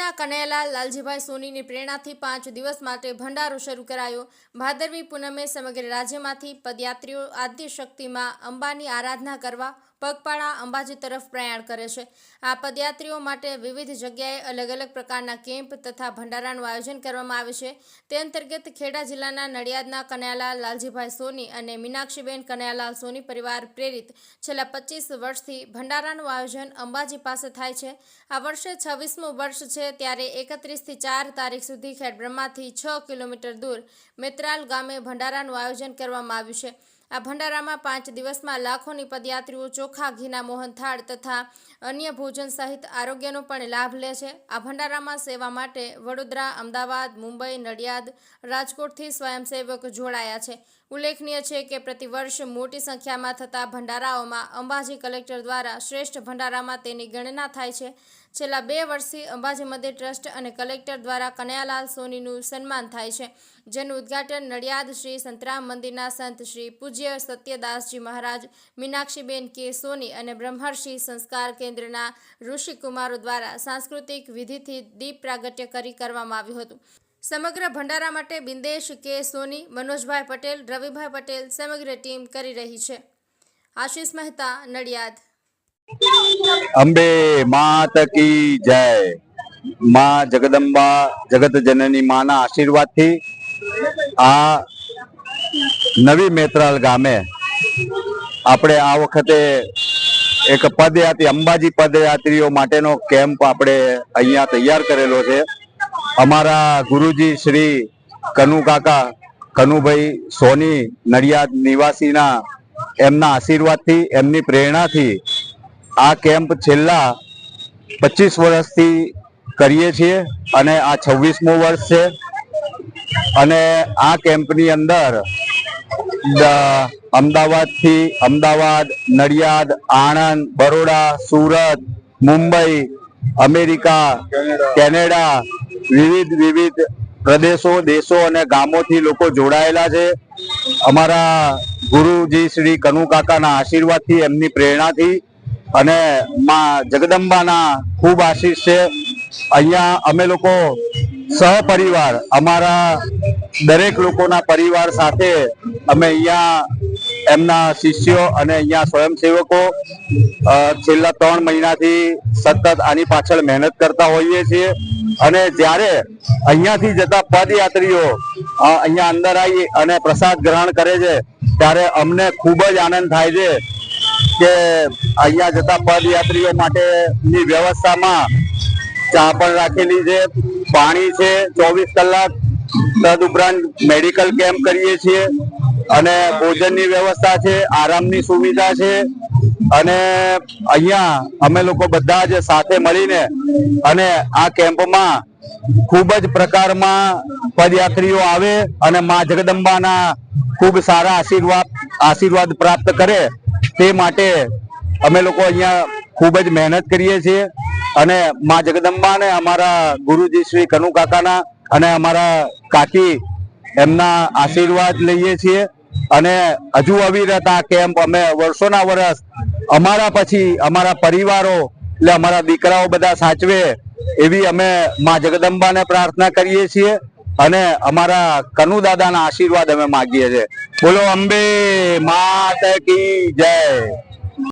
કનૈયાલાલ, લાલજીભાઈ સોનીની પ્રેરણાથી પાંચ દિવસ માટે ભંડારો શરૂ કરાયો. ભાદરવી પૂનમે સમગ્ર રાજ્યમાંથી પદયાત્રીઓ આદ્ય શક્તિમાં અંબાની આરાધના કરવા પગપાળા અંબાજી તરફ પ્રયાણ કરે છે. આ પદયાત્રીઓ માટે વિવિધ જગ્યાએ અલગ અલગ પ્રકારના કેમ્પ તથા ભંડારાનું આયોજન કરવામાં આવે છે. તે અંતર્ગત ખેડા જિલ્લાના નડિયાદના કનૈયાલાલ, લાલજીભાઈ સોની અને મીનાક્ષીબેન કનૈયાલાલ સોની પરિવાર પ્રેરિત છેલ્લા પચીસ વર્ષથી ભંડારાનું આયોજન અંબાજી પાસે થાય છે. આ વર્ષે છવ્વીસમું વર્ષ છે ત્યારે એકત્રીસથી ચાર તારીખ સુધી ખેડબ્રહ્માથી છ કિલોમીટર દૂર મેત્રાલ ગામે ભંડારાનું આયોજન કરવામાં આવ્યું છે. આ ભંડારામાં પાંચ દિવસમાં લાખોની પદયાત્રીઓ ચોખા, ઘીના મોહનથાળ તથા અન્ય ભોજન સહિત આરોગ્યનો પણ લાભ લે છે. આ ભંડારામાં સેવા માટે વડોદરા, અમદાવાદ, મુંબઈ, નડિયાદ, રાજકોટથી સ્વયંસેવક જોડાયા છે. ઉલ્લેખનીય છે કે પ્રતિવર્ષ મોટી સંખ્યામાં થતા ભંડારાઓમાં અંબાજી કલેક્ટર દ્વારા શ્રેષ્ઠ ભંડારામાં તેની ગણના થાય છે. છેલ્લા બે વર્ષથી અંબાજી મંદિર ટ્રસ્ટ અને કલેક્ટર દ્વારા કનૈયાલાલ સોનીનું સન્માન થાય છે, જેનું ઉદ્ઘાટન નડિયાદ શ્રી સંતરામ મંદિરના સંત શ્રી પૂજ્ય સત્યદાસજી મહારાજ, મીનાક્ષીબેન કે સોની અને બ્રહ્મર્ષિ સંસ્કાર કેન્દ્રના ઋષિકુમારો દ્વારા સાંસ્કૃતિક વિધિથી દીપ પ્રાગટ્ય કરી કરવામાં આવ્યું હતું. સમગ્ર ભંડારા માટે બિંદેશ કે સોની, મનોજભાઈ પટેલ, રવિભાઈ પટેલ સમગ્ર ટીમ કરી રહી છે. આશીષ મહેતા, નડિયાદ. અંબે માત કી જય. માં જગદંબા જગત જનની માના આશીર્વાદથી આ નવી મેત્રાલ ગામે આપણે આ વખતે એક પદયાત્રી, અંબાજી પદયાત્રીઓ માટેનો કેમ્પ આપણે અહીંયા તૈયાર કરેલો છે. અમારા ગુરુજી શ્રી કનુ કાકા, કનુભાઈ સોની નડિયાદ નિવાસીના એમના આશીર્વાદથી, એમની પ્રેરણાથી આ કેમ્પ છેલ્લા પચીસ વર્ષથી કરીએ છીએ અને આ છવ્વીસમું વર્ષ છે. અને આ કેમ્પની અંદર અમદાવાદથી અમદાવાદ, નડિયાદ, આણંદ, બરોડા, સુરત, મુંબઈ, અમેરિકા, કેનેડા વિવિધ વિવિધ પ્રદેશો, દેશો અને ગામોથી લોકો જોડાયેલા છે. અમારા ગુરુજી શ્રી કનુકાકાના આશીર્વાદથી, એમની પ્રેરણાથી અને મા જગદંબાના ખૂબ આશીષ છે. અહીંયા અમે લોકો સહપરિવાર, અમારા દરેક લોકોના પરિવાર સાથે અમે અહીંયા એમના શિષ્યો અને અહીંયા સ્વયંસેવકો છેલ્લા ત્રણ મહિનાથી સતત આની પાછળ મહેનત કરતા હોઈએ છીએ. અને જ્યારે અહીંયાથી જતા પદયાત્રીઓ અહીંયા અંદર આવી અને પ્રસાદ ગ્રહણ કરે છે, ત્યારે અમને ખૂબ જ આનંદ થાય છે કે અહીંયા જતા પદયાત્રીઓ માટેની વ્યવસ્થામાં ચા પણ રાખેલી છે, પાણી છે, ચોવીસ કલાક તદ ઉપરાંત મેડિકલ કેમ્પ કરીએ છીએ. અને ભોજનની વ્યવસ્થા છે, આરામની સુવિધા છે. અને અહીંયા અમે લોકો બધા જ સાથે મળીને અને આ કેમ્પમાં ખૂબ જ પ્રકારમાં પદયાત્રીઓ આવે અને મા જગદંબાના ખૂબ સારા આશીર્વાદ આશીર્વાદ પ્રાપ્ત કરે તે માટે અમે લોકો અહીંયા ખૂબ જ મહેનત કરીએ છીએ. અને મા જગદંબાને અમારા ગુરુજી શ્રી કનુ કાકાના અને અમારા કાકી એમના આશીર્વાદ લઈએ છીએ. અને હજુ આવી રહેતા કેમ્પ અમે વર્ષોના વર્ષ અમારા પછી અમારા પરિવારો એટલે અમારા દીકરાઓ બધા સાચવે એવી અમે મા જગદંબાને પ્રાર્થના કરીએ છીએ અને અમારા કનુ દાદાના આશીર્વાદ અમે માગીએ છીએ. બોલો અંબે માત કી જય.